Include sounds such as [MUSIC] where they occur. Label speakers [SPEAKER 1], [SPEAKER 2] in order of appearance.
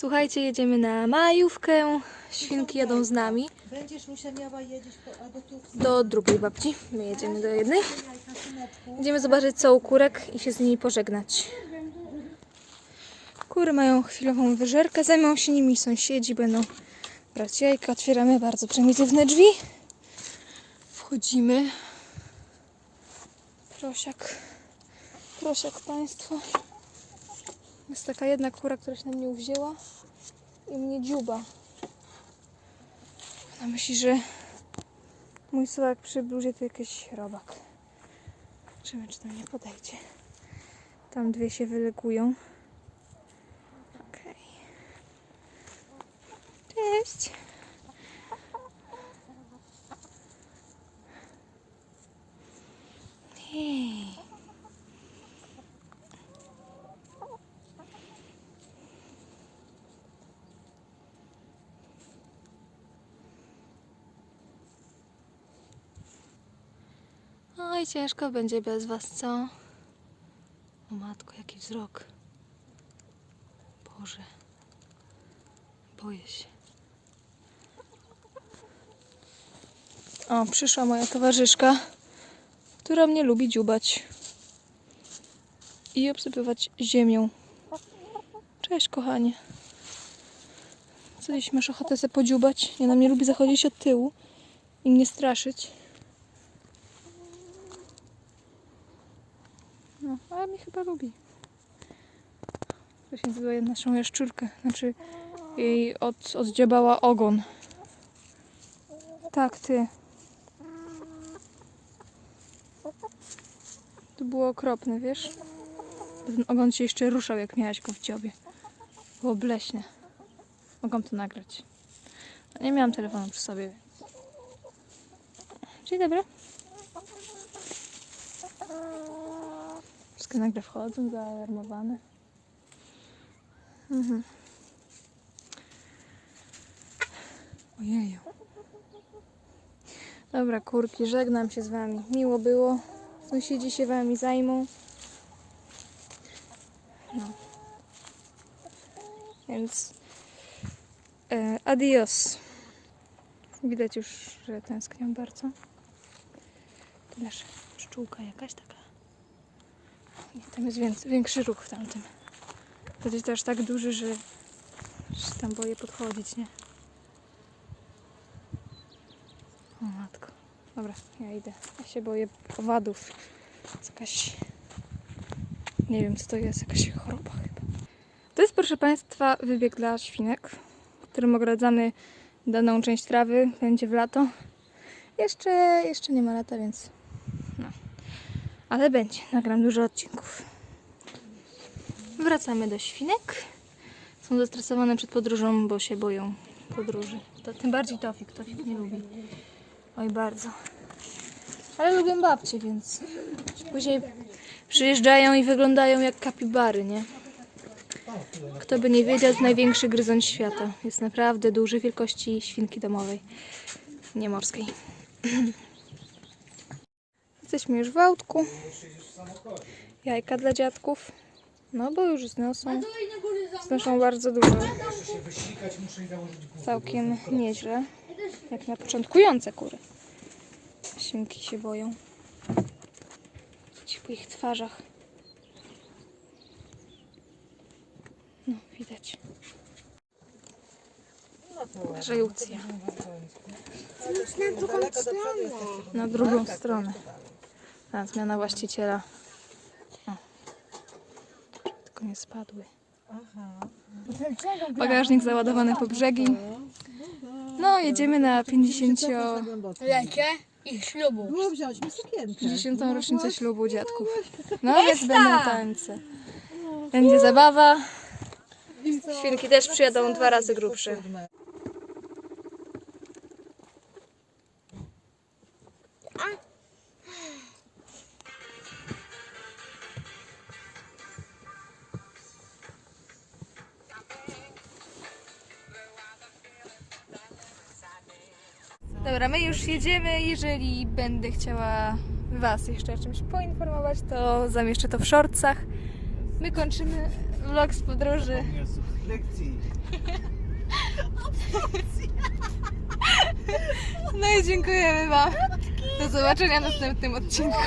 [SPEAKER 1] Słuchajcie, jedziemy na majówkę. Świnki jadą z nami
[SPEAKER 2] Będziesz Lusia miała tu
[SPEAKER 1] do drugiej babci. My jedziemy do jednej. Idziemy zobaczyć co u kurek i się z nimi pożegnać. Kury mają chwilową wyżerkę, zajmą się nimi sąsiedzi, będą brać jajka. Otwieramy bardzo prymitywne drzwi. Wchodzimy. Prosiak. Prosiak państwo. Jest taka jedna kura, która się na mnie uwzięła i mnie dziuba. Ona myśli, że mój słowak przy bluzie to jakiś robak. Zobaczymy, czy tam nie podejdzie. Tam dwie się wylegują. Okej. Cześć. Oj, ciężko będzie bez was, co? O matko, jaki wzrok. Boże. Boję się. O, przyszła moja towarzyszka, która mnie lubi dziubać i obsypywać ziemią. Cześć, kochanie. Co jeśli masz ochotę sobie podziubać? Ja na mnie lubi zachodzić od tyłu i mnie straszyć. No, ale mnie chyba lubi. Się nazywa naszą jaszczurkę. Znaczy, jej od, oddziabała ogon. Tak, ty. To było okropne, wiesz? Ten ogon się jeszcze ruszał, jak miałaś go w dziobie. Było bleśnie. Mogłam to nagrać. Nie miałam telefonu przy sobie. Dzień dobry. Wszystkie nagle wchodzą, zaalarmowane. Mhm. Ojeju. Dobra, kurki, żegnam się z wami. Miło było. Sąsiedzi się wami zajmą. No. Więc e, adios. Widać już, że tęsknią bardzo. Tu leży pszczółka jakaś taka. Nie, tam jest więcej, większy ruch w tamtym. Jest aż tak duży, że, że tam boję podchodzić, nie? O matko. Dobra, ja idę. Ja się boję owadów. Jest jakaś... Nie wiem, co to jest. Jakaś choroba chyba. To jest, proszę Państwa, wybieg dla świnek, którym ogradzamy daną część trawy. Będzie w lato. Jeszcze, jeszcze nie ma lata, więc ale będzie, nagram dużo odcinków. Wracamy do świnek. Są zestresowane przed podróżą, bo się boją podróży. To tym bardziej Tofik, Tofik nie lubi. Oj, bardzo. Ale lubię babcie, więc później przyjeżdżają i wyglądają jak kapibary, nie? Kto by nie wiedział, to największy gryzoń świata. Jest naprawdę duży, wielkości świnki domowej, nie morskiej. Jesteśmy już w autku. Jajka dla dziadków. No bo już zniosą. Znoszą bardzo dużo. Całkiem nieźle. Jak na początkujące kury. Świnki się boją. Widać po ich twarzach. No, widać. Żejucja. Na drugą stronę. Ta zmiana właściciela. O. Tylko nie spadły. Bagażnik załadowany po brzegi. No, jedziemy na 50,
[SPEAKER 3] Lecie i ślubu.
[SPEAKER 2] Było wziąć mi sukienkę.
[SPEAKER 1] 50. rocznicę ślubu dziadków. No, więc będą tańce. Będzie zabawa. Świnki też przyjadą dwa razy grubsze. Dobra, my już jedziemy. Jeżeli będę chciała Was jeszcze o czymś poinformować, to zamieszczę to w shortsach. My kończymy vlog z podróży. [LAUGHS] No i dziękujemy Wam. Do zobaczenia w następnym odcinku.